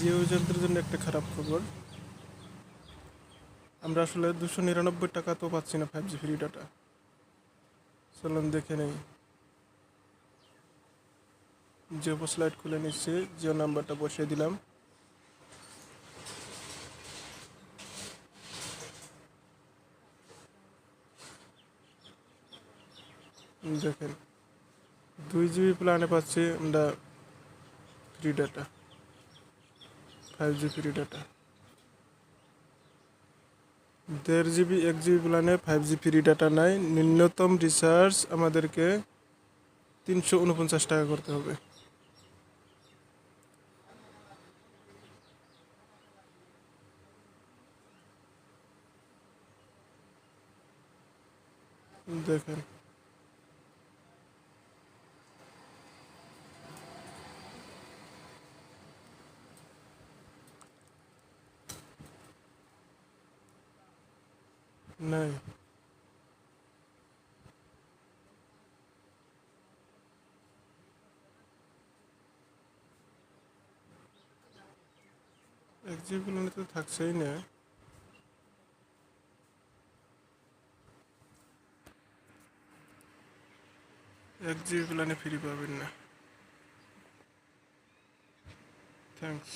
জিও জন্য একটা খারাপ খবর। আমরা আসলে দুশো নিরানব্বই টাকা তো পাচ্ছি না ফাইভ জি ফ্রি ডাটা চলুন দেখে নেই। জিও স্লাইড খুলে নিচ্ছি, জিও নাম্বারটা বসিয়ে দিলাম। দেখেন, দুই জিবি প্ল্যানে পাচ্ছি আমরা free data five G free data দেড় জিবি এক জিবি প্ল্যানে ফাইভ জি ফ্রি ডাটা নাই। ন্যূনতম রিচার্জ আমাদেরকে তিনশো উনপঞ্চাশ টাকা করতে হবে। দেখেন। নাই এক জিবি তো থাকছেই না। এক জিবি প্ল্যানে ফ্রি পাবেন না। থ্যাংকস